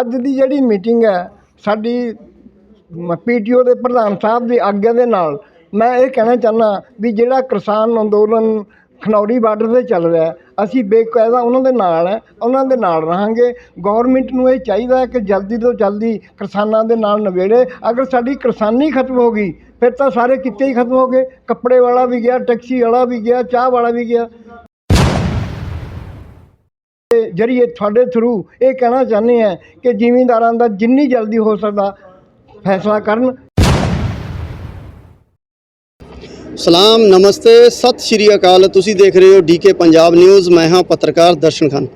ਅੱਜ ਦੀ ਜਿਹੜੀ ਮੀਟਿੰਗ ਹੈ, ਸਾਡੀ ਪੀਟੀਓ ਦੇ ਪ੍ਰਧਾਨ ਸਾਹਿਬ ਦੀ ਆਗਿਆ ਦੇ ਨਾਲ, ਮੈਂ ਇਹ ਕਹਿਣਾ ਚਾਹੁੰਦਾ ਵੀ ਜਿਹੜਾ ਕਿਸਾਨ ਅੰਦੋਲਨ ਖਨੌਰੀ ਬਾਰਡਰ ਤੇ ਚੱਲ ਰਿਹਾ ਅਸੀਂ ਬੇਕਾਇਦਾ ਉਹਨਾਂ ਦੇ ਨਾਲ ਹੈ, ਉਹਨਾਂ ਦੇ ਨਾਲ ਰਹਾਂਗੇ। ਗੌਰਮੈਂਟ ਨੂੰ ਇਹ ਚਾਹੀਦਾ ਕਿ ਜਲਦੀ ਤੋਂ ਜਲਦੀ ਕਿਸਾਨਾਂ ਦੇ ਨਾਲ ਨਵੇੜੇ। ਅਗਰ ਸਾਡੀ ਕਿਸਾਨੀ ਖਤਮ ਹੋ ਗਈ, ਫਿਰ ਤਾਂ ਸਾਰੇ ਕਿੱਤੇ ਹੀ ਖਤਮ ਹੋ ਗਏ। ਕੱਪੜੇ ਵਾਲਾ ਵੀ ਗਿਆ, ਟੈਕਸੀ ਵਾਲਾ ਵੀ ਗਿਆ, ਚਾਹ ਵਾਲਾ ਵੀ ਗਿਆ। ਜਰੀਏ ਤੁਹਾਡੇ ਥਰੂ ਇਹ ਕਹਿਣਾ ਚਾਹੁੰਦੇ ਆ ਕਿ ਜ਼ਿਮੀਂਦਾਰਾਂ ਦਾ ਜਿੰਨੀ ਜਲਦੀ ਹੋ ਸਕਦਾ ਫੈਸਲਾ ਕਰਨ। ਸਲਾਮ, ਨਮਸਤੇ, ਸਤਿ ਸ਼੍ਰੀ ਅਕਾਲ। ਤੁਸੀਂ ਦੇਖ ਰਹੇ ਹੋ ਡੀਕੇ ਪੰਜਾਬ ਨਿਊਜ਼। ਮੈਂ ਹਾਂ ਪੱਤਰਕਾਰ ਦਰਸ਼ਨ ਖਾਨ।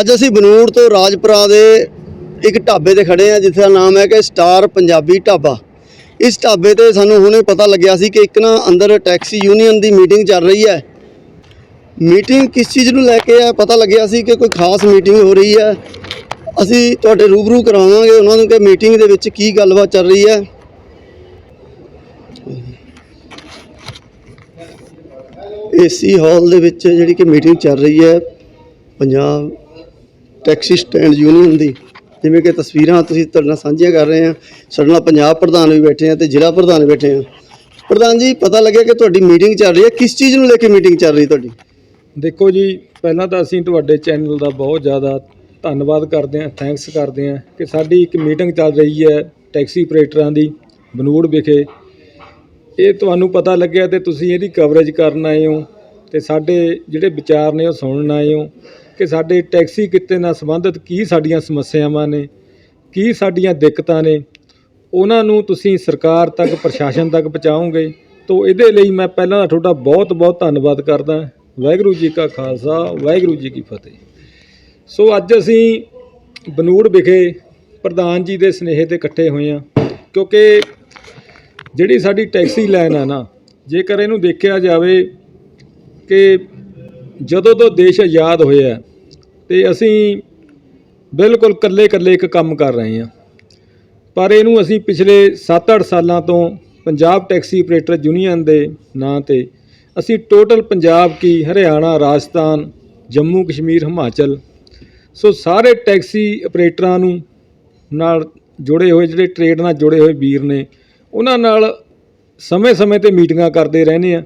ਅੱਜ ਅਸੀਂ ਬਨੂੜ ਤੋਂ ਰਾਜਪੁਰਾ ਦੇ ਇੱਕ ਢਾਬੇ ਤੇ ਖੜੇ ਹਾਂ ਜਿਸ ਦਾ ਨਾਮ ਹੈ ਕਿ ਸਟਾਰ ਪੰਜਾਬੀ ਢਾਬਾ। ਇਸ ਢਾਬੇ ਤੇ ਸਾਨੂੰ ਹੁਣੇ ਪਤਾ ਲੱਗਿਆ ਸੀ ਕਿ ਇੱਕ ਨਾ ਅੰਦਰ ਟੈਕਸੀ ਯੂਨੀਅਨ ਦੀ ਮੀਟਿੰਗ ਚੱਲ ਰਹੀ ਹੈ। ਮੀਟਿੰਗ ਕਿਸ ਚੀਜ਼ ਨੂੰ ਲੈ ਕੇ ਹੈ ਪਤਾ ਲੱਗਿਆ ਸੀ ਕਿ ਕੋਈ ਖਾਸ ਮੀਟਿੰਗ ਹੋ ਰਹੀ ਹੈ। ਅਸੀਂ ਤੁਹਾਡੇ ਰੂਬਰੂ ਕਰਾਵਾਂਗੇ ਉਹਨਾਂ ਨੂੰ ਕਿ ਮੀਟਿੰਗ ਦੇ ਵਿੱਚ ਕੀ ਗੱਲਬਾਤ ਚੱਲ ਰਹੀ ਹੈ। ਏਸੀ ਹਾਲ ਦੇ ਵਿੱਚ ਜਿਹੜੀ ਕਿ ਮੀਟਿੰਗ ਚੱਲ ਰਹੀ ਹੈ ਪੰਜਾਬ ਟੈਕਸੀ ਸਟੈਂਡ ਯੂਨੀਅਨ ਦੀ। ਜਿਵੇਂ ਕਿ ਤਸਵੀਰਾਂ ਤੁਸੀਂ ਤੁਹਾਡੇ ਨਾਲ ਸਾਂਝੀਆਂ ਕਰ ਰਹੇ ਹਾਂ। ਸਾਡੇ ਨਾਲ ਪੰਜਾਬ ਪ੍ਰਧਾਨ ਵੀ ਬੈਠੇ ਆ ਤੇ ਜ਼ਿਲ੍ਹਾ ਪ੍ਰਧਾਨ ਵੀ ਬੈਠੇ ਆ। ਪ੍ਰਧਾਨ ਜੀ, ਪਤਾ ਲੱਗਿਆ ਕਿ ਤੁਹਾਡੀ ਮੀਟਿੰਗ ਚੱਲ ਰਹੀ ਹੈ। ਕਿਸ ਚੀਜ਼ ਨੂੰ ਲੈ ਕੇ ਮੀਟਿੰਗ ਚੱਲ ਰਹੀ ਤੁਹਾਡੀ? ਦੇਖੋ ਜੀ, ਪਹਿਲਾਂ ਤਾਂ ਅਸੀਂ ਤੁਹਾਡੇ ਚੈਨਲ ਦਾ ਬਹੁਤ ਜ਼ਿਆਦਾ ਧੰਨਵਾਦ ਕਰਦੇ ਹਾਂ ਥੈਂਕਸ ਕਰਦੇ ਹਾਂ ਕਿ ਸਾਡੀ ਇੱਕ ਮੀਟਿੰਗ ਚੱਲ ਰਹੀ ਹੈ ਟੈਕਸੀ ਆਪਰੇਟਰਾਂ ਦੀ, ਬਨੂੜ ਵਿਖੇ। ਇਹ ਤੁਹਾਨੂੰ ਪਤਾ ਲੱਗਿਆ ਤੇ ਤੁਸੀਂ ਇਹਦੀ ਕਵਰੇਜ ਕਰਨ ਆਏ ਹੋ ਤੇ ਸਾਡੇ ਜਿਹੜੇ ਵਿਚਾਰ ਨੇ ਉਹ ਸੁਣਨ ਆਏ ਹੋ ਕਿ ਸਾਡੇ ਟੈਕਸੀ ਕਿੱਤੇ ਨਾਲ ਸੰਬੰਧਿਤ ਕੀ ਸਾਡੀਆਂ ਸਮੱਸਿਆਵਾਂ ਨੇ, ਕੀ ਸਾਡੀਆਂ ਦਿੱਕਤਾਂ ਨੇ। ਉਹਨਾਂ ਨੂੰ ਤੁਸੀਂ ਸਰਕਾਰ ਤੱਕ, ਪ੍ਰਸ਼ਾਸਨ ਤੱਕ ਪਹੁੰਚਾਓਗੇ, ਤੋਂ ਇਹਦੇ ਲਈ ਮੈਂ ਪਹਿਲਾਂ ਤੁਹਾਡਾ ਬਹੁਤ ਬਹੁਤ ਧੰਨਵਾਦ ਕਰਦਾ। ਵਾਹਿਗੁਰੂ ਜੀ ਕਾ ਖਾਲਸਾ, ਵਾਹਿਗੁਰੂ ਜੀ ਕੀ ਫਤਿਹ। ਸੋ ਅੱਜ ਅਸੀਂ ਬਨੂੜ ਵਿਖੇ ਪ੍ਰਧਾਨ ਜੀ ਦੇ ਸਨੇਹ ਤੇ ਇਕੱਠੇ ਹੋਏ ਹਾਂ, ਕਿਉਂਕਿ ਜਿਹੜੀ ਸਾਡੀ ਟੈਕਸੀ ਲਾਈਨ ਆ ਨਾ, ਜੇਕਰ ਇਹਨੂੰ ਦੇਖਿਆ ਜਾਵੇ ਕਿ ਜਦੋਂ ਤੋਂ ਦੇਸ਼ ਆਜ਼ਾਦ ਹੋਇਆ ਤੇ ਅਸੀਂ ਬਿਲਕੁਲ ਇਕੱਲੇ-ਇਕੱਲੇ ਇੱਕ ਕੰਮ ਕਰ ਰਹੇ ਹਾਂ। ਪਰ ਇਹਨੂੰ ਅਸੀਂ ਪਿਛਲੇ 7-8 ਸਾਲਾਂ ਤੋਂ ਪੰਜਾਬ ਟੈਕਸੀ ਆਪਰੇਟਰ ਯੂਨੀਅਨ ਦੇ ਨਾਂ ਤੇ ਅਸੀਂ ਟੋਟਲ ਪੰਜਾਬ ਕੀ, ਹਰਿਆਣਾ, ਰਾਜਸਥਾਨ, ਜੰਮੂ, ਕਸ਼ਮੀਰ, ਹਿਮਾਚਲ। ਸੋ ਸਾਰੇ ਟੈਕਸੀ ਆਪਰੇਟਰਾਂ ਨੂੰ ਨਾਲ ਜੁੜੇ ਹੋਏ, ਜਿਹੜੇ ਟ੍ਰੇਡ ਨਾਲ ਜੁੜੇ ਹੋਏ ਵੀਰ ਨੇ, ਉਹਨਾਂ ਨਾਲ ਸਮੇਂ-ਸਮੇਂ ਤੇ ਮੀਟਿੰਗਾਂ ਕਰਦੇ ਰਹਿੰਦੇ ਆ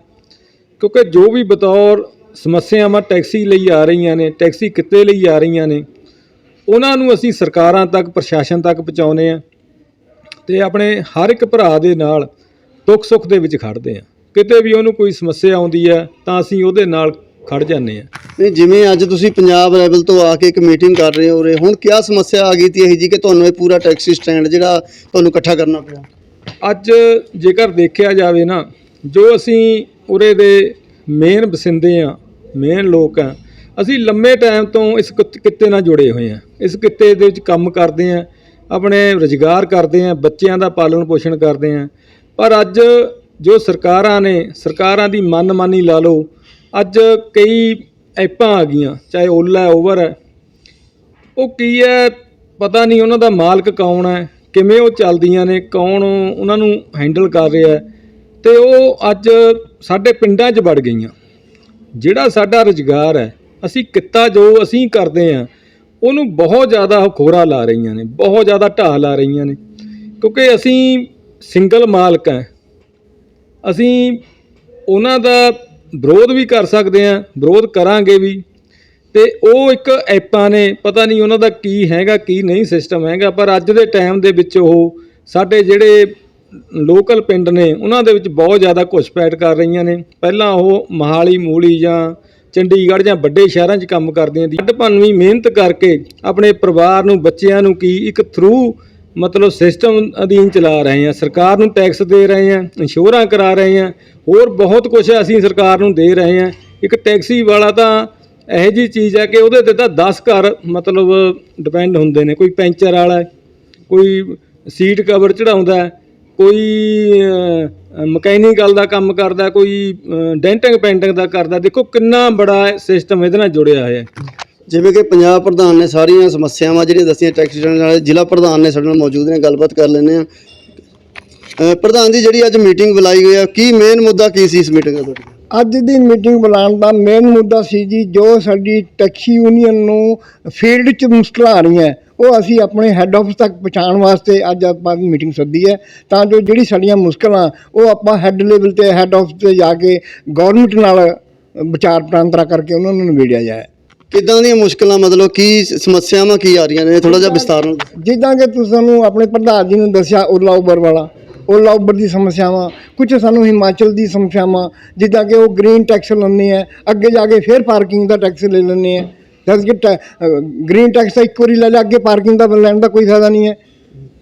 ਕਿਉਂਕਿ ਜੋ ਵੀ ਬਤੌਰ ਸਮੱਸਿਆਵਾਂ ਟੈਕਸੀ ਲਈ ਆ ਰਹੀਆਂ ਨੇ, ਟੈਕਸੀ ਕਿੱਤੇ ਲਈ ਆ ਰਹੀਆਂ ਨੇ, ਉਹਨਾਂ ਨੂੰ ਅਸੀਂ ਸਰਕਾਰਾਂ ਤੱਕ, ਪ੍ਰਸ਼ਾਸਨ ਤੱਕ ਪਹੁੰਚਾਉਂਦੇ ਆ ਤੇ ਆਪਣੇ ਹਰ ਇੱਕ ਭਰਾ ਦੇ ਨਾਲ ਦੁੱਖ ਸੁੱਖ ਦੇ ਵਿੱਚ ਖੜਦੇ ਆ ਕਿਤੇ ਵੀ ਉਹਨੂੰ ਕੋਈ ਸਮੱਸਿਆ ਆਉਂਦੀ ਹੈ ਤਾਂ ਅਸੀਂ ਉਹਦੇ ਨਾਲ ਖੜ ਜਾਂਦੇ ਆ ਨਹੀਂ ਜਿਵੇਂ ਅੱਜ ਤੁਸੀਂ ਪੰਜਾਬ ਲੈਵਲ ਤੋਂ ਆ ਕੇ ਇੱਕ ਮੀਟਿੰਗ ਕਰ ਰਹੇ ਹੋ ਉਰੇ ਹੁਣ ਕੀ ਸਮੱਸਿਆ ਆ ਗਈ ਤੀ ਇਹ ਜੀ ਕਿ ਤੁਹਾਨੂੰ ਇਹ ਪੂਰਾ ਟੈਕਸੀ ਸਟੈਂਡ ਜਿਹੜਾ ਤੁਹਾਨੂੰ ਇਕੱਠਾ ਕਰਨਾ ਪਿਆ? ਅੱਜ ਜੇਕਰ ਦੇਖਿਆ ਜਾਵੇ ਨਾ ਜੋ ਅਸੀਂ ਉਰੇ ਦੇ ਮੇਨ ਵਸਿੰਦੇ ਆ ਮੇਨ ਲੋਕ ਆ ਅਸੀਂ ਲੰਮੇ ਟਾਈਮ ਤੋਂ ਇਸ ਕਿੱਤੇ ਨਾਲ ਜੁੜੇ ਹੋਏ ਆ ਇਸ ਕਿੱਤੇ ਦੇ ਵਿੱਚ ਕੰਮ ਕਰਦੇ ਆ ਆਪਣੇ ਰੁਜ਼ਗਾਰ ਕਰਦੇ ਆ ਬੱਚਿਆਂ ਦਾ ਪਾਲਣ ਪੋਸ਼ਣ ਕਰਦੇ ਆ ਪਰ ਅੱਜ ਜੋ ਸਰਕਾਰਾਂ ਨੇ, ਸਰਕਾਰਾਂ ਦੀ ਮਨਮਾਨੀ ਲਾ ਲਓ, ਅੱਜ ਕਈ ਐਪਾਂ ਆ ਗਈਆਂ, ਚਾਹੇ ਓਲਾ ਹੈ ਓਵਰ ਹੈ। ਉਹ ਕੀ ਹੈ, ਪਤਾ ਨਹੀਂ ਉਹਨਾਂ ਦਾ ਮਾਲਕ ਕੌਣ ਹੈ, ਕਿਵੇਂ ਉਹ ਚੱਲਦੀਆਂ ਨੇ, ਕੌਣ ਉਹਨਾਂ ਨੂੰ ਹੈਂਡਲ ਕਰ ਰਿਹਾ ਹੈ। ਤੇ ਉਹ ਅੱਜ ਸਾਡੇ ਪਿੰਡਾਂ 'ਚ ਵੜ ਗਈਆਂ। ਜਿਹੜਾ ਸਾਡਾ ਰੁਜ਼ਗਾਰ ਹੈ, ਅਸੀਂ ਕਿੱਤਾ ਜੋ ਅਸੀਂ ਕਰਦੇ ਆ ਉਹਨੂੰ ਬਹੁਤ ਜ਼ਿਆਦਾ ਖੋਰਾ ਲਾ ਰਹੀਆਂ ਨੇ, ਬਹੁਤ ਜ਼ਿਆਦਾ ਢਾਹ ਲਾ ਰਹੀਆਂ ਨੇ। ਕਿਉਂਕਿ ਅਸੀਂ ਸਿੰਗਲ ਮਾਲਕ ਹੈ ਅਸੀਂ ਉਹਨਾਂ ਦਾ ਵਿਰੋਧ ਵੀ ਕਰ ਸਕਦੇ ਹਾਂ, ਵਿਰੋਧ ਕਰਾਂਗੇ ਵੀ। ਤੇ ਉਹ ਇੱਕ ਐਪਾਂ ਨੇ, ਪਤਾ ਨਹੀਂ ਉਹਨਾਂ ਦਾ ਕੀ ਹੈਗਾ, ਕੀ ਨਹੀਂ ਸਿਸਟਮ ਹੈਗਾ, ਪਰ ਅੱਜ ਦੇ ਟਾਈਮ ਦੇ ਵਿੱਚ ਉਹ ਸਾਡੇ ਜਿਹੜੇ ਲੋਕਲ ਪਿੰਡ ਨੇ, ਉਹਨਾਂ ਦੇ ਵਿੱਚ ਬਹੁਤ ਜ਼ਿਆਦਾ ਘੁਸਪੈਠ ਕਰ ਰਹੀਆਂ ਨੇ। ਪਹਿਲਾਂ ਉਹ ਮਹਾਲੀ, ਮੂਲੀ ਜਾਂ ਚੰਡੀਗੜ੍ਹ ਜਾਂ ਵੱਡੇ ਸ਼ਹਿਰਾਂ 'ਚ ਕੰਮ ਕਰਦੀਆਂ ਦੀ ਭੰਨਵੀਂ ਮਿਹਨਤ ਕਰਕੇ ਆਪਣੇ ਪਰਿਵਾਰ ਨੂੰ, ਬੱਚਿਆਂ ਨੂੰ ਕੀ ਇੱਕ ਥਰੂ ਮਤਲਬ ਸਿਸਟਮ ਅਧੀਨ ਚਲਾ ਰਹੇ ਆ ਸਰਕਾਰ ਨੂੰ ਟੈਕਸ ਦੇ ਰਹੇ ਆ ਇੰਸ਼ੋਰਾਂ ਕਰਾ ਰਹੇ ਆ ਹੋਰ ਬਹੁਤ ਕੁਝ ਅਸੀਂ ਸਰਕਾਰ ਨੂੰ ਦੇ ਰਹੇ ਆ ਇੱਕ ਟੈਕਸੀ ਵਾਲਾ ਤਾਂ ਇਹੋ ਜੀ ਚੀਜ਼ ਹੈ ਕਿ ਉਹਦੇ ਤੇ ਤਾਂ 10 ਘਰ ਮਤਲਬ ਡਿਪੈਂਡ ਹੁੰਦੇ ਨੇ, ਕੋਈ ਪੈਂਚਰ ਵਾਲਾ ਕੋਈ ਸੀਟ ਕਵਰ ਚੜਾਉਂਦਾ ਕੋਈ ਮਕੈਨੀਕਲ ਦਾ ਕੰਮ ਕਰਦਾ ਕੋਈ ਡੈਂਟਿੰਗ ਪੇਂਟਿੰਗ ਦਾ ਕਰਦਾ ਦੇਖੋ ਕਿੰਨਾ ਬੜਾ ਸਿਸਟਮ ਇਹਦੇ ਨਾਲ ਜੁੜਿਆ ਹੋਇਆ ਹੈ। ਜਿਵੇਂ ਕਿ ਪੰਜਾਬ ਪ੍ਰਧਾਨ ਨੇ ਸਾਰੀਆਂ ਸਮੱਸਿਆਵਾਂ ਜਿਹੜੀਆਂ ਦੱਸੀਆਂ, ਟੈਕਸੀ ਸਟੈਂਡ ਵਾਲੇ, ਜ਼ਿਲ੍ਹਾ ਪ੍ਰਧਾਨ ਨੇ ਸਾਡੇ ਨਾਲ ਮੌਜੂਦ ਨੇ, ਗੱਲਬਾਤ ਕਰ ਲੈਂਦੇ ਆ ਪ੍ਰਧਾਨ ਜੀ, ਜਿਹੜੀ ਅੱਜ ਮੀਟਿੰਗ ਬੁਲਾਈ ਗਈ ਆ ਕੀ ਮੇਨ ਮੁੱਦਾ ਕੀ ਸੀ ਇਸ ਮੀਟਿੰਗ ਦਾ? ਤੁਹਾਡਾ ਅੱਜ ਦੀ ਮੀਟਿੰਗ ਬੁਲਾਉਣ ਦਾ ਮੇਨ ਮੁੱਦਾ ਸੀ ਜੀ, ਜੋ ਸਾਡੀ ਟੈਕਸੀ ਯੂਨੀਅਨ ਨੂੰ ਫੀਲਡ 'ਚ ਮੁਸ਼ਕਲਾਂ ਆ ਰਹੀਆਂ ਉਹ ਅਸੀਂ ਆਪਣੇ ਹੈੱਡ ਆਫਿਸ ਤੱਕ ਪਹੁੰਚਾਉਣ ਵਾਸਤੇ ਅੱਜ ਆਪਾਂ ਮੀਟਿੰਗ ਸੱਦੀ ਹੈ। ਤਾਂ ਜੋ ਜਿਹੜੀ ਸਾਡੀਆਂ ਮੁਸ਼ਕਲਾਂ, ਉਹ ਆਪਾਂ ਹੈੱਡ ਲੈਵਲ ਤੇ ਹੈੱਡ ਆਫਿਸ ਤੇ ਜਾ ਕੇ ਗਵਰਨਮੈਂਟ ਨਾਲ ਵਿਚਾਰ ਵਟਾਂਦਰਾ ਕਰਕੇ ਉਹਨਾਂ ਨੂੰ ਨਿਬੇੜਿਆ ਜਾਏ। ਕਿੱਦਾਂ ਦੀਆਂ ਮੁਸ਼ਕਲਾਂ, ਮਤਲਬ ਕੀ ਸਮੱਸਿਆਵਾਂ ਕੀ ਆ ਰਹੀਆਂ ਨੇ? ਥੋੜਾ ਜਿਹਾ ਵਿਸਤਾਰ ਨਾਲ ਜਿੱਦਾਂ ਕਿ ਤੁਸੀਂ ਸਾਨੂੰ ਆਪਣੇ ਪ੍ਰਧਾਨ ਜੀ ਨੂੰ ਦੱਸਿਆ, ਓਲਾ ਉਬਰ ਵਾਲਾ। ਓਲਾ ਉਬਰ ਦੀ ਸਮੱਸਿਆਵਾਂ ਕੁਝ ਸਾਨੂੰ ਹਿਮਾਚਲ ਦੀ ਸਮੱਸਿਆਵਾਂ, ਜਿੱਦਾਂ ਕਿ ਉਹ ਗ੍ਰੀਨ ਟੈਕਸ ਲੈਂਦੇ ਆ, ਅੱਗੇ ਜਾ ਕੇ ਫਿਰ ਪਾਰਕਿੰਗ ਦਾ ਟੈਕਸ ਲੈ ਲੈਂਦੇ ਆ। ਜਦ ਕਿ ਗ੍ਰੀਨ ਟੈਕਸ ਤਾਂ ਇੱਕ ਵਾਰੀ ਲੈ ਲਿਆ, ਅੱਗੇ ਪਾਰਕਿੰਗ ਦਾ ਲੈਣ ਦਾ ਕੋਈ ਫਾਇਦਾ ਨਹੀਂ ਹੈ।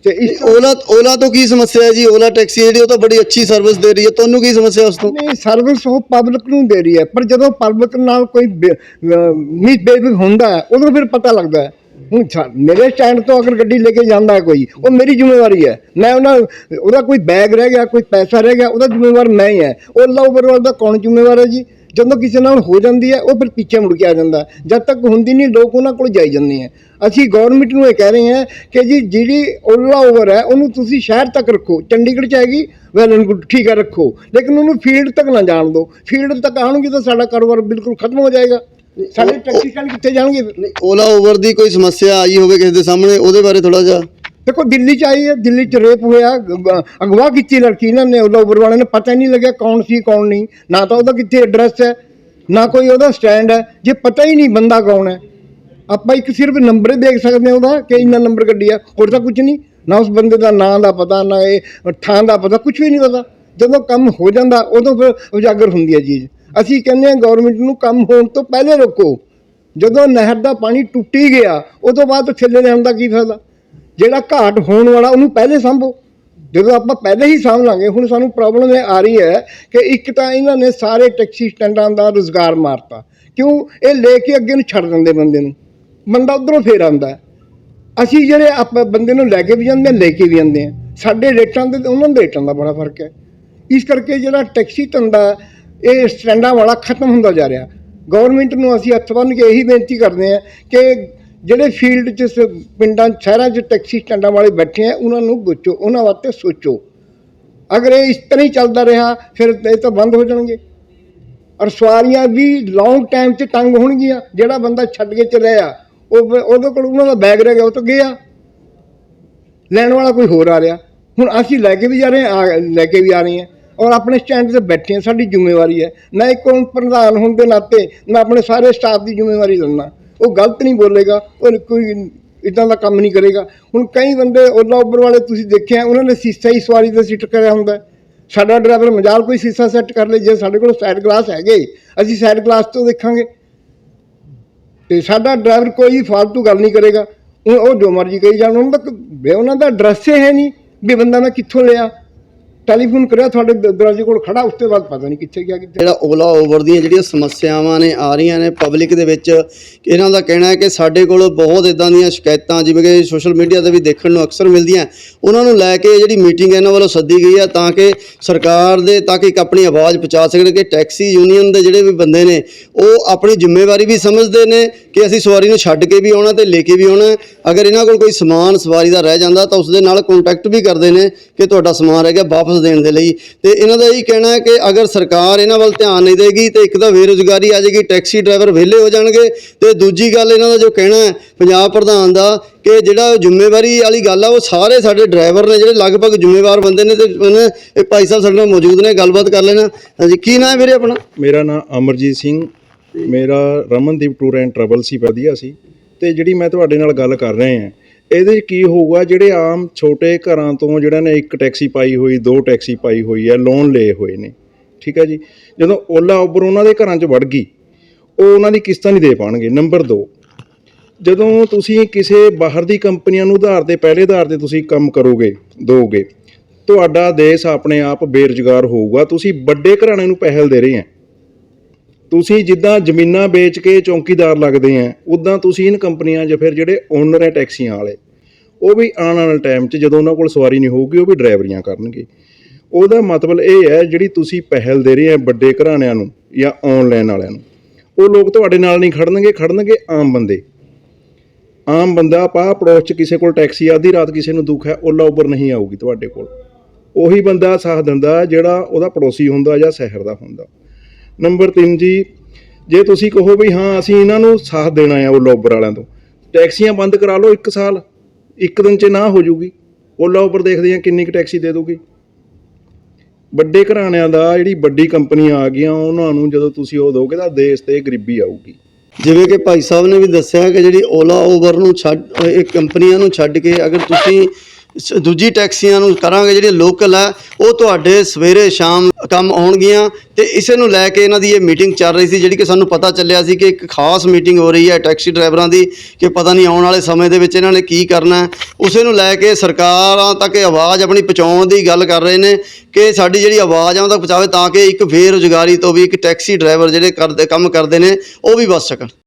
ਤੇ ਇਸ ਓਲਾ ਓਲਾ ਤੋਂ ਕੀ ਸਮੱਸਿਆ ਹੈ ਜੀ? ਓਲਾ ਟੈਕਸੀ ਜਿਹੜੀ ਉਹ ਤਾਂ ਬੜੀ ਅੱਛੀ ਸਰਵਿਸ ਦੇ ਰਹੀ ਹੈ। ਤੁਹਾਨੂੰ ਕੀ ਸਮੱਸਿਆ ਉਸ ਤੋਂ? ਨਹੀਂ ਸਰਵਿਸ ਉਹ ਪਬਲਿਕ ਨੂੰ ਦੇ ਰਹੀ ਹੈ। ਪਰ ਜਦੋਂ ਪਬਲਿਕ ਨਾਲ ਕੋਈ ਮਿਸਬਿਹੇਵ ਹੁੰਦਾ ਹੈ ਉਦੋਂ ਫਿਰ ਪਤਾ ਲੱਗਦਾ ਹੈ। ਹੁਣ ਮੇਰੇ ਸਟੈਂਡ ਤੋਂ ਅਗਰ ਗੱਡੀ ਲੈ ਕੇ ਜਾਂਦਾ ਹੈ ਕੋਈ ਉਹ ਮੇਰੀ ਜ਼ਿੰਮੇਵਾਰੀ ਹੈ। ਮੈਂ ਉਹਨਾਂ ਉਹਦਾ ਕੋਈ ਬੈਗ ਰਹਿ ਗਿਆ ਕੋਈ ਪੈਸਾ ਰਹਿ ਗਿਆ ਉਹਦਾ ਜ਼ਿੰਮੇਵਾਰ ਮੈਂ ਹੀ ਹੈ। ਓਲਾ ਉਬਰ ਵਾਲਾ ਦਾ ਕੌਣ ਜ਼ਿੰਮੇਵਾਰ ਹੈ ਜੀ? ਜਦੋਂ ਕਿਸੇ ਨਾਲ ਹੋ ਜਾਂਦੀ ਹੈ ਉਹ ਫਿਰ ਪਿੱਛੇ ਮੁੜ ਕੇ ਆ ਜਾਂਦਾ। ਜਦ ਤੱਕ ਹੁੰਦੀ ਨਹੀਂ ਲੋਕ ਉਹਨਾਂ ਕੋਲ ਜਾਈ ਜਾਂਦੇ ਹੈ। ਅਸੀਂ ਗਵਰਨਮੈਂਟ ਨੂੰ ਇਹ ਕਹਿ ਰਹੇ ਹਾਂ ਕਿ ਜੀ ਜਿਹੜੀ ਓਲਾ ਉਬਰ ਹੈ ਉਹਨੂੰ ਤੁਸੀਂ ਸ਼ਹਿਰ ਤੱਕ ਰੱਖੋ। ਚੰਡੀਗੜ੍ਹ ਚ ਹੈਗੀ ਵੈਲ ਐਂਡ ਗੁੱਡ ਠੀਕ ਹੈ ਰੱਖੋ। ਲੇਕਿਨ ਉਹਨੂੰ ਫੀਲਡ ਤੱਕ ਨਾ ਜਾਣ ਦਿਓ। ਫੀਲਡ ਤੱਕ ਆਉਣਗੇ ਤਾਂ ਸਾਡਾ ਕਾਰੋਬਾਰ ਬਿਲਕੁਲ ਖਤਮ ਹੋ ਜਾਏਗਾ। ਸਾਡੇ ਟੈਕਸੀ ਸਟੈਂਡ ਕਿੱਥੇ ਜਾਣਗੇ? ਓਲਾ ਓਵਰ ਦੀ ਕੋਈ ਸਮੱਸਿਆ ਆਈ ਹੋਵੇ ਕਿਸੇ ਦੇ ਸਾਹਮਣੇ ਉਹਦੇ ਬਾਰੇ ਥੋੜਾ ਜਿਹਾ ਦੇਖੋ ਦਿੱਲੀ ਚ ਆਈ ਹੈ, ਦਿੱਲੀ ਚ ਰੇਪ ਹੋਇਆ ਅਗਵਾ ਕੀਤੀ ਲੜਕੀ ਇਹਨਾਂ ਨੇ, ਉਹਦਾ ਉਬਰ ਵਾਲਿਆਂ ਨੇ ਪਤਾ ਹੀ ਨਹੀਂ ਲੱਗਿਆ ਕੌਣ ਸੀ, ਕੌਣ ਨਹੀਂ। ਨਾ ਤਾਂ ਉਹਦਾ ਕਿੱਥੇ ਐਡਰੈਸ ਹੈ, ਨਾ ਕੋਈ ਉਹਦਾ ਸਟੈਂਡ ਹੈ, ਜੇ ਪਤਾ ਹੀ ਨਹੀਂ ਬੰਦਾ ਕੌਣ ਹੈ। ਆਪਾਂ ਇੱਕ ਸਿਰਫ ਨੰਬਰ ਹੀ ਦੇਖ ਸਕਦੇ ਹਾਂ ਉਹਦਾ, ਕਿ ਇੰਨਾ ਨੰਬਰ ਗੱਡੀ ਆ ਹੋਰ ਤਾਂ ਕੁਝ ਨਹੀਂ। ਨਾ ਉਸ ਬੰਦੇ ਦਾ ਨਾਂ ਦਾ ਪਤਾ, ਨਾ ਇਹ ਥਾਂ ਦਾ ਪਤਾ ਕੁਝ ਵੀ ਨਹੀਂ ਪਤਾ। ਜਦੋਂ ਕੰਮ ਹੋ ਜਾਂਦਾ, ਉਦੋਂ ਫਿਰ ਉਜਾਗਰ ਹੁੰਦੀ ਹੈ ਚੀਜ਼। ਅਸੀਂ ਕਹਿੰਦੇ ਹਾਂ ਗਵਰਨਮੈਂਟ ਨੂੰ ਕੰਮ ਹੋਣ ਤੋਂ ਪਹਿਲੇ ਰੋਕੋ। ਜਦੋਂ ਨਹਿਰ ਦਾ ਪਾਣੀ ਟੁੱਟੀ ਗਿਆ, ਉਦੋਂ ਬਾਅਦ ਥੱਲੇ ਲੈਣ ਦਾ ਕੀ ਫਾਇਦਾ? ਜਿਹੜਾ ਘਾਟ ਹੋਣ ਵਾਲਾ ਉਹਨੂੰ ਪਹਿਲੇ ਸੰਭੋ। ਜਦੋਂ ਆਪਾਂ ਪਹਿਲੇ ਹੀ ਸਾਂਭ ਲਾਂਗੇ, ਹੁਣ ਸਾਨੂੰ ਪ੍ਰੋਬਲਮ ਇਹ ਆ ਰਹੀ ਹੈ ਕਿ ਇੱਕ ਤਾਂ ਇਹਨਾਂ ਨੇ ਸਾਰੇ ਟੈਕਸੀ ਸਟੈਂਡਾਂ ਦਾ ਰੁਜ਼ਗਾਰ ਮਾਰਤਾ। ਕਿਉਂ? ਇਹ ਲੈ ਕੇ ਅੱਗੇ ਨੂੰ ਛੱਡ ਦਿੰਦੇ ਬੰਦੇ ਨੂੰ। ਬੰਦਾ ਉਧਰੋਂ ਫੇਰ ਆਉਂਦਾ ਅਸੀਂ ਜਿਹੜੇ ਆਪਾਂ ਬੰਦੇ ਨੂੰ ਲੈ ਕੇ ਵੀ ਜਾਂਦੇ ਹਾਂ, ਲੈ ਕੇ ਵੀ ਜਾਂਦੇ ਹਾਂ। ਸਾਡੇ ਰੇਟਾਂ ਦੇ ਉਹਨਾਂ ਦੇ ਰੇਟਾਂ ਦਾ ਬੜਾ ਫ਼ਰਕ ਹੈ। ਇਸ ਕਰਕੇ ਜਿਹੜਾ ਟੈਕਸੀ ਧੰਦਾ ਇਹ ਸਟੈਂਡਾਂ ਵਾਲਾ ਖਤਮ ਹੁੰਦਾ ਜਾ ਰਿਹਾ। ਗਵਰਨਮੈਂਟ ਨੂੰ ਅਸੀਂ ਹੱਥ ਬੰਨ੍ਹ ਕੇ ਇਹੀ ਬੇਨਤੀ ਕਰਦੇ ਹਾਂ ਕਿ ਜਿਹੜੇ ਫੀਲਡ 'ਚ ਸ- ਪਿੰਡਾਂ, ਸ਼ਹਿਰਾਂ 'ਚ ਟੈਕਸੀ ਸਟੈਂਡਾਂ ਵਾਲੇ ਬੈਠੇ ਆ, ਉਹਨਾਂ ਨੂੰ ਗੁੱਚੋ ਉਹਨਾਂ ਵਾਸਤੇ ਸੋਚੋ। ਅਗਰ ਇਹ ਇਸ ਤਰ੍ਹਾਂ ਹੀ ਚੱਲਦਾ ਰਿਹਾ, ਫਿਰ ਇਹ ਤਾਂ ਬੰਦ ਹੋ ਜਾਣਗੇ। ਔਰ ਸਵਾਰੀਆਂ ਵੀ ਲੌਂਗ ਟਾਈਮ 'ਚ ਤੰਗ ਹੋਣਗੀਆਂ, ਜਿਹੜਾ ਬੰਦਾ ਛੱਡ ਕੇ ਚਲਿਆ ਉਹ ਉਹਦੇ ਕੋਲ ਉਹਨਾਂ ਦਾ ਬੈਗ ਰਹਿ ਗਿਆ, ਉਹ ਤਾਂ ਗਿਆ। ਲੈਣ ਵਾਲਾ ਕੋਈ ਹੋਰ ਆ ਰਿਹਾ। ਹੁਣ ਅਸੀਂ ਲੈ ਕੇ ਵੀ ਜਾ ਰਹੇ ਹਾਂ, ਆ- ਲੈ ਕੇ ਵੀ ਆ ਰਹੇ ਹਾਂ। ਔਰ ਆਪਣੇ ਸਟੈਂਡ ਤੇ ਬੈਠੇ ਹਾਂ, ਸਾਡੀ ਜ਼ਿੰਮੇਵਾਰੀ ਹੈ। ਮੈਂ ਇੱਕ ਪ੍ਰਧਾਨ ਹੋਣ ਦੇ ਨਾਤੇ ਮੈਂ ਆਪਣੇ ਸਾਰੇ ਸਟਾਫ ਦੀ ਜ਼ਿੰਮੇਵਾਰੀ ਲੈਣਾ ਉਹ ਗਲਤ ਨਹੀਂ ਬੋਲੇਗਾ, ਉਹ ਕੋਈ ਇਦਾਂ ਦਾ ਕੰਮ ਨਹੀਂ ਕਰੇਗਾ। ਹੁਣ ਕਈ ਬੰਦੇ ਓਲਾ ਉਬਰ ਵਾਲੇ ਤੁਸੀਂ ਦੇਖਿਆ, ਉਹਨਾਂ ਨੇ ਸੀਸਾ ਹੀ ਸਵਾਰੀ ਦਾ ਸੀਟ ਕਰਿਆ ਹੁੰਦਾ। ਸਾਡਾ ਡਰਾਈਵਰ ਮਜਾਲ ਕੋਈ ਸੀਸਾ ਸੈੱਟ ਕਰ ਲੇ ਜੇ ਸਾਡੇ ਕੋਲ ਸਾਈਡ ਗਲਾਸ ਹੈਗੇ, ਅਸੀਂ ਸਾਈਡ ਗਲਾਸ ਤੋਂ ਦੇਖਾਂਗੇ। ਤੇ ਸਾਡਾ ਡਰਾਈਵਰ ਕੋਈ ਫालतू ਗੱਲ ਨਹੀਂ ਕਰੇਗਾ। ਉਹ ਜੋ ਮਰਜ਼ੀ ਕਹੀ ਜਾਣ, ਉਹਨਾਂ ਦਾ ਉਹਨਾਂ ਦਾ ਐਡਰੈਸ ਹੈ ਨਹੀਂ, ਵੀ ਬੰਦਾ ਮੈਂ ਕਿੱਥੋਂ ਲਿਆ। ਟੈਲੀਫੋਨ ਕਰਿਆ, ਤੁਹਾਡੇ ਦਰਵਾਜ਼ੇ ਕੋਲ ਖੜਾ, ਉਸ ਤੋਂ ਬਾਅਦ ਪਤਾ ਨਹੀਂ ਕਿੱਥੇ ਗਿਆ, ਕਿੱਥੇ ਜਿਹੜਾ ਓਲਾ ਓਵਰ ਦੀਆਂ ਜਿਹੜੀਆਂ ਸਮੱਸਿਆਵਾਂ ਨੇ, ਆ ਰਹੀਆਂ ਨੇ ਪਬਲਿਕ ਦੇ ਵਿੱਚ, ਇਹਨਾਂ ਦਾ ਕਹਿਣਾ ਹੈ ਕਿ ਸਾਡੇ ਕੋਲ ਬਹੁਤ ਇਦਾਂ ਦੀਆਂ ਸ਼ਿਕਾਇਤਾਂ, ਜਿਵੇਂ ਕਿ ਸੋਸ਼ਲ ਮੀਡੀਆ ਤੇ ਵੀ ਦੇਖਣ ਨੂੰ ਅਕਸਰ ਮਿਲਦੀਆਂ ਉਹਨਾਂ ਨੂੰ ਲੈ ਕੇ ਜਿਹੜੀ ਮੀਟਿੰਗ ਇਹਨਾਂ ਵੱਲੋਂ ਸੱਦੀ ਗਈ ਹੈ ਤਾਂ ਕਿ ਸਰਕਾਰ ਦੇ, ਤਾਂ ਕਿ ਇੱਕ ਆਪਣੀ ਆਵਾਜ਼ ਪਹੁੰਚਾ ਸਕਣ ਕਿ ਟੈਕਸੀ ਯੂਨੀਅਨ ਦੇ ਜਿਹੜੇ ਵੀ ਬੰਦੇ ਨੇ, ਉਹ ਆਪਣੀ ਜ਼ਿੰਮੇਵਾਰੀ ਵੀ ਸਮਝਦੇ ਨੇ ਕਿ ਅਸੀਂ ਸਵਾਰੀ ਨੂੰ ਛੱਡ ਕੇ ਵੀ ਆਉਣਾ ਤੇ ਲੈ ਕੇ ਵੀ ਆਉਣਾ ਅਗਰ ਇਹਨਾਂ ਕੋਲ ਕੋਈ ਸਮਾਨ ਸਵਾਰੀ ਦਾ ਰਹਿ ਜਾਂਦਾ ਤਾਂ ਉਸ ਦੇ ਨਾਲ ਕੰਟੈਕਟ ਵੀ ਕਰਦੇ ਨੇ ਕਿ ਤੁਹਾਡਾ ਸਮਾਨ ਰਹਿ ਗਿਆ, ਵਾਪਸ ਦੇਣ ਦੇ ਲਈ। ਤੇ ਇਹਨਾਂ ਦਾ ਇਹੀ ਕਹਿਣਾ ਹੈ ਕਿ ਅਗਰ ਸਰਕਾਰ ਇਹਨਾਂ ਵੱਲ ਧਿਆਨ ਨਹੀਂ ਦੇਗੀ ਤੇ ਇੱਕ ਤਾਂ ਬੇਰੁਜ਼ਗਾਰੀ ਆ ਜਾਏਗੀ, ਟੈਕਸੀ ਡਰਾਈਵਰ ਵਿਹਲੇ ਹੋ ਜਾਣਗੇ। ਤੇ ਦੂਜੀ ਗੱਲ ਇਹਨਾਂ ਦਾ ਜੋ ਕਹਿਣਾ ਹੈ ਪੰਜਾਬ ਪ੍ਰਧਾਨ ਦਾ ਕਿ ਜਿਹੜਾ ਜ਼ਿੰਮੇਵਾਰੀ ਵਾਲੀ ਗੱਲ ਆ, ਉਹ ਸਾਰੇ ਸਾਡੇ ਡਰਾਈਵਰ ਨੇ ਜਿਹੜੇ ਲਗਭਗ ਜ਼ਿੰਮੇਵਾਰ ਬੰਦੇ ਨੇ ਤੇ ਉਹਨੇ- ਇਹ ਭਾਈ ਸਾਹਿਬ ਸਾਡੇ ਨਾਲ ਮੌਜੂਦ ਨੇ, ਗੱਲਬਾਤ ਕਰ ਲੈਣਾ। ਹਾਂਜੀ, ਕੀ ਨਾਮ ਹੈ ਵੀਰੇ ਆਪਣਾ? ਮੇਰਾ ਨਾਮ ਅਮਰਜੀਤ ਸਿੰਘ, ਮੇਰਾ ਰਮਨਦੀਪ ਟੂਰ ਐਂਡ ਟਰੈਵਲ ਸੀ, ਵਧੀਆ ਸੀ। ਤੇ ਜਿਹੜੀ ਮੈਂ ਤੁਹਾਡੇ ਨਾਲ ਗੱਲ ਕਰ ਰਹੇ ਹਾਂ ਇਹਦੇ 'ਚ ਕੀ ਹੋਊਗਾ, ਜਿਹੜੇ ਆਮ ਛੋਟੇ ਘਰਾਂ ਤੋਂ ਜਿਹੜਾ ਨੇ ਇੱਕ ਟੈਕਸੀ ਪਾਈ ਹੋਈ, ਦੋ ਟੈਕਸੀ ਪਾਈ ਹੋਈ ਹੈ ਲੋਨ ਲਏ ਹੋਏ ਨੇ, ਠੀਕ ਹੈ ਜੀ? ਜਦੋਂ ਓਲਾ ਉਬਰ ਉਹਨਾਂ ਦੇ ਘਰਾਂ 'ਚ ਵੜ ਗਈ, ਉਹ ਉਹਨਾਂ ਦੀ ਕਿਸ਼ਤਾਂ ਨਹੀਂ ਦੇ ਪਾਣਗੇ ਨੰਬਰ 2 ਜਦੋਂ ਤੁਸੀਂ ਕਿਸੇ ਬਾਹਰ ਦੀ ਕੰਪਨੀਆਂ ਨੂੰ ਉਧਾਰ ਤੇ, ਪਹਿਲੇ ਉਧਾਰ ਤੇ ਤੁਸੀਂ ਕੰਮ ਕਰੋਗੇ, ਦੋਗੇ, ਤੁਹਾਡਾ ਦੇਸ਼ ਆਪਣੇ ਆਪ ਬੇਰੁਜ਼ਗਾਰ ਹੋਊਗਾ, ਤੁਸੀਂ ਵੱਡੇ ਘਰਾਣੇ ਨੂੰ ਪਹਿਲ ਦੇ ਰਹੇ ਆ ਤੁਸੀਂ ਜਿੱਦਾਂ ਜ਼ਮੀਨਾਂ ਵੇਚ ਕੇ ਚੌਕੀਦਾਰ ਲੱਗਦੇ ਆ ਉਦਾਂ ਤੁਸੀਂ ਇਨ ਕੰਪਨੀਆਂ 'ਚ ਫਿਰ ਜਿਹੜੇ ਓਨਰ ਹੈ, ਟੈਕਸੀਆਂ ਵਾਲੇ ਉਹ ਵੀ ਆਉਣ ਵਾਲੇ ਟਾਈਮ 'ਚ ਜਦੋਂ ਉਹਨਾਂ ਕੋਲ ਸਵਾਰੀ ਨਹੀਂ ਹੋਊਗੀ, ਉਹ ਵੀ ਡਰਾਈਵਰੀਆਂ ਕਰਨਗੇ। ਉਹਦਾ ਮਤਲਬ ਇਹ ਹੈ, ਜਿਹੜੀ ਤੁਸੀਂ ਪਹਿਲ ਦੇ ਰਹੇ ਆ ਵੱਡੇ ਘਰਾਣਿਆਂ ਨੂੰ ਜਾਂ ਆਨਲਾਈਨ ਵਾਲਿਆਂ ਨੂੰ, ਉਹ ਲੋਕ ਤੁਹਾਡੇ ਨਾਲ ਨਹੀਂ ਖੜਨਗੇ ਖੜਨਗੇ ਆਮ ਬੰਦੇ। ਆਮ ਬੰਦਾ ਪਾ ਪੜੋਸ 'ਚ ਕਿਸੇ ਕੋਲ ਟੈਕਸੀ ਆਦੀ ਰਾਤ ਕਿਸੇ ਨੂੰ ਦੁੱਖ ਹੈ, ਓਲਾ ਉਬਰ ਨਹੀਂ ਆਊਗੀ ਤੁਹਾਡੇ ਕੋਲ। ਉਹੀ ਬੰਦਾ ਸਾਥ ਦਿੰਦਾ, ਜਿਹੜਾ ਉਹਦਾ ਪੜੋਸੀ ਹੁੰਦਾ ਜਾਂ ਸ਼ਹਿਰ ਦਾ ਹੁੰਦਾ। ਨੰਬਰ 3 ਜੀ, ਜੇ ਤੁਸੀਂ ਕਹੋ ਵੀ ਹਾਂ, ਅਸੀਂ ਇਹਨਾਂ ਨੂੰ ਸਾਥ ਦੇਣਾ ਆ ਉਹ ਲੋਬਰ ਵਾਲਿਆਂ ਤੋਂ, ਟੈਕਸੀਆਂ ਬੰਦ ਕਰਾ ਲਓ ਇੱਕ ਸਾਲ। ਇੱਕ ਦਿਨ 'ਚ ਨਾ ਹੋ ਜੂਗੀ। ਓਲਾ ਉਬਰ ਦੇਖਦੇ ਆ ਕਿੰਨੀ ਕੁ ਟੈਕਸੀ ਦੇ ਦੂਗੀ ਵੱਡੇ ਘਰਾਣਿਆਂ ਦਾ ਜਿਹੜੀ ਵੱਡੀ ਕੰਪਨੀਆਂ ਆ ਗਈਆਂ, ਉਹਨਾਂ ਨੂੰ ਜਦੋਂ ਤੁਸੀਂ ਉਹ ਦੋਗੇ ਤਾਂ ਦੇਸ਼ ਤੇ ਗਰੀਬੀ ਆਊਗੀ। ਜਿਵੇਂ ਕਿ ਭਾਈ ਸਾਹਿਬ ਨੇ ਵੀ ਦੱਸਿਆ ਕਿ ਜਿਹੜੀ ਓਲਾ ਉਬਰ ਨੂੰ ਛੱਡ, ਇਹ ਕੰਪਨੀਆਂ ਨੂੰ ਛੱਡ ਕੇ ਅਗਰ ਤੁਸੀਂ ਸ- ਦੂਜੀ ਟੈਕਸੀਆਂ ਨੂੰ ਕਰਾਂਗੇ ਜਿਹੜੇ ਲੋਕਲ ਹੈ ਉਹ ਤੁਹਾਡੇ ਸਵੇਰੇ ਸ਼ਾਮ ਕੰਮ ਆਉਣਗੀਆਂ ਤੇ ਇਸੇ ਨੂੰ ਲੈ ਕੇ ਇਹਨਾਂ ਦੀ ਇਹ ਮੀਟਿੰਗ ਚੱਲ ਰਹੀ ਸੀ, ਜਿਹੜੀ ਕਿ ਸਾਨੂੰ ਪਤਾ ਚੱਲਿਆ ਸੀ ਕਿ ਇੱਕ ਖਾਸ ਮੀਟਿੰਗ ਹੋ ਰਹੀ ਹੈ ਟੈਕਸੀ ਡਰਾਈਵਰਾਂ ਦੀ, ਕਿ ਪਤਾ ਨਹੀਂ ਆਉਣ ਵਾਲੇ ਸਮੇਂ ਦੇ ਵਿੱਚ ਇਹਨਾਂ ਨੇ ਕੀ ਕਰਨਾ ਹੈ। ਉਸੇ ਨੂੰ ਲੈ ਕੇ ਸਰਕਾਰਾਂ ਤੱਕ ਇਹ ਆਵਾਜ਼ ਆਪਣੀ ਪਹੁੰਚਾਉਣ ਦੀ ਗੱਲ ਕਰ ਰਹੇ ਨੇ ਕਿ ਸਾਡੀ ਜਿਹੜੀ ਆਵਾਜ਼ ਆ ਉਹ ਤੱਕ ਪਹੁੰਚਾਵੇ ਤਾਂ ਕਿ ਇੱਕ ਬੇਰੁਜ਼ਗਾਰੀ ਤੋਂ ਵੀ ਇੱਕ ਟੈਕਸੀ ਡਰਾਈਵਰ ਜਿਹੜੇ ਕਰਦੇ, ਕੰਮ ਕਰਦੇ ਨੇ, ਉਹ ਵੀ ਬਚ ਸਕਣ।